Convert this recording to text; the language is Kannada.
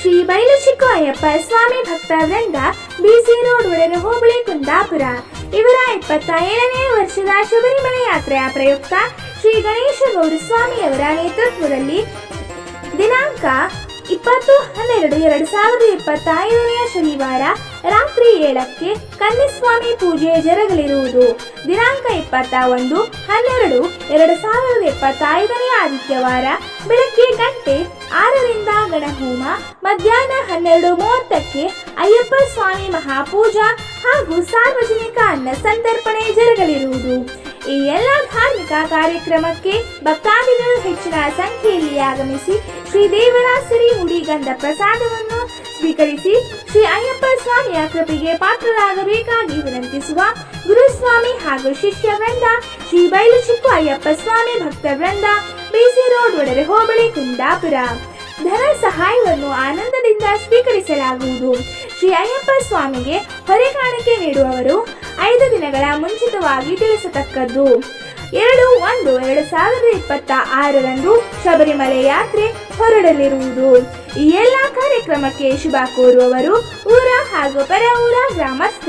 ಶ್ರೀ ಬೈಲುಚಿಕ್ಕು ಅಯ್ಯಪ್ಪ ಸ್ವಾಮಿ ಭಕ್ತ ವೃಂದ ಬಿಸಿ ರೋಡ್ ಒಡೆರ ಹೋಬಳಿ ಕುಂದಾಪುರ. ಇವರ ಇಪ್ಪತ್ತ ಏಳನೇ ವರ್ಷದ ಶಬರಿಮಲ ಯಾತ್ರೆಯ ಪ್ರಯುಕ್ತ ಶ್ರೀ ಗಣೇಶ ಗೌರಸ್ವಾಮಿಯವರ ನೇತೃತ್ವದಲ್ಲಿ ದಿನಾಂಕ ಇಪ್ಪತ್ತು ಹನ್ನೆರಡು ಎರಡು ಸಾವಿರದ ಇಪ್ಪತ್ತೈದನೆಯ ಶನಿವಾರ ರಾತ್ರಿ ಏಳಕ್ಕೆ ಕನ್ನಿಸ್ವಾಮಿ ಪೂಜೆ ಜರಗಲಿರುವುದು. ದಿನಾಂಕ ಇಪ್ಪತ್ತ ಒಂದು ಹನ್ನೆರಡು ಎರಡು ಸಾವಿರದ ಇಪ್ಪತ್ತೈದನೆಯ ಆದಿತ್ಯವಾರ ಬೆಳಗ್ಗೆ ಗಂಟೆ ಆರರಿಂದ ಗಣಹೋಮ, ಮಧ್ಯಾಹ್ನ ಹನ್ನೆರಡು ಮೂವತ್ತಕ್ಕೆ ಅಯ್ಯಪ್ಪ ಸ್ವಾಮಿ ಮಹಾಪೂಜಾ ಹಾಗೂ ಸಾರ್ವಜನಿಕ ಅನ್ನ ಸಂತರ್ಪಣೆ ಜರುಗಲಿರುವುದು. ಈ ಎಲ್ಲ ಧಾರ್ಮಿಕ ಕಾರ್ಯಕ್ರಮಕ್ಕೆ ಭಕ್ತಾದಿಗಳು ಹೆಚ್ಚಿನ ಸಂಖ್ಯೆಯಲ್ಲಿ ಆಗಮಿಸಿ ಶ್ರೀ ದೇವರ ಸಿರಿ ಹುಡಿಗಂಧ ಪ್ರಸಾದವನ್ನು ಸ್ವೀಕರಿಸಿ ಶ್ರೀ ಅಯ್ಯಪ್ಪ ಸ್ವಾಮಿಯ ಕೃಪೆಗೆ ಪಾತ್ರರಾಗಬೇಕಾಗಿ ವಿನಂತಿಸುವ ಗುರುಸ್ವಾಮಿ ಹಾಗೂ ಶಿಷ್ಯ ವೃಂದ ಶ್ರೀ ಬೈಲುಚಿಕ್ಕು ಅಯ್ಯಪ್ಪ ಸ್ವಾಮಿ ಭಕ್ತ ವೃಂದ ಬಿಸಿ ರೋಡ್ ಒಡೆರೆ ಹೋಬಳಿ ಕುಂದಾಪುರ. ಧನ ಸಹಾಯವನ್ನು ಆನಂದದಿಂದ ಸ್ವೀಕರಿಸಲಾಗುವುದು. ಶ್ರೀ ಅಯ್ಯಪ್ಪ ಸ್ವಾಮಿಗೆ ಹೊರೆ ಕಾಣಿಕೆ ನೀಡುವವರು ದಿನಗಳ ಮುಂಚಿತವಾಗಿ ತಿಳಿಸತಕ್ಕದ್ದು. ಎರಡು ಒಂದು ಎರಡು ಸಾವಿರದ ಇಪ್ಪತ್ತ ಆರರಂದು ಶಬರಿಮಲೆ ಯಾತ್ರೆ ಹೊರಡಲಿರುವುದು. ಈ ಎಲ್ಲ ಕಾರ್ಯಕ್ರಮಕ್ಕೆ ಶುಭ ಕೋರುವವರು ಊರ ಹಾಗೂ ಪರ ಊರ ಗ್ರಾಮಸ್ಥರು.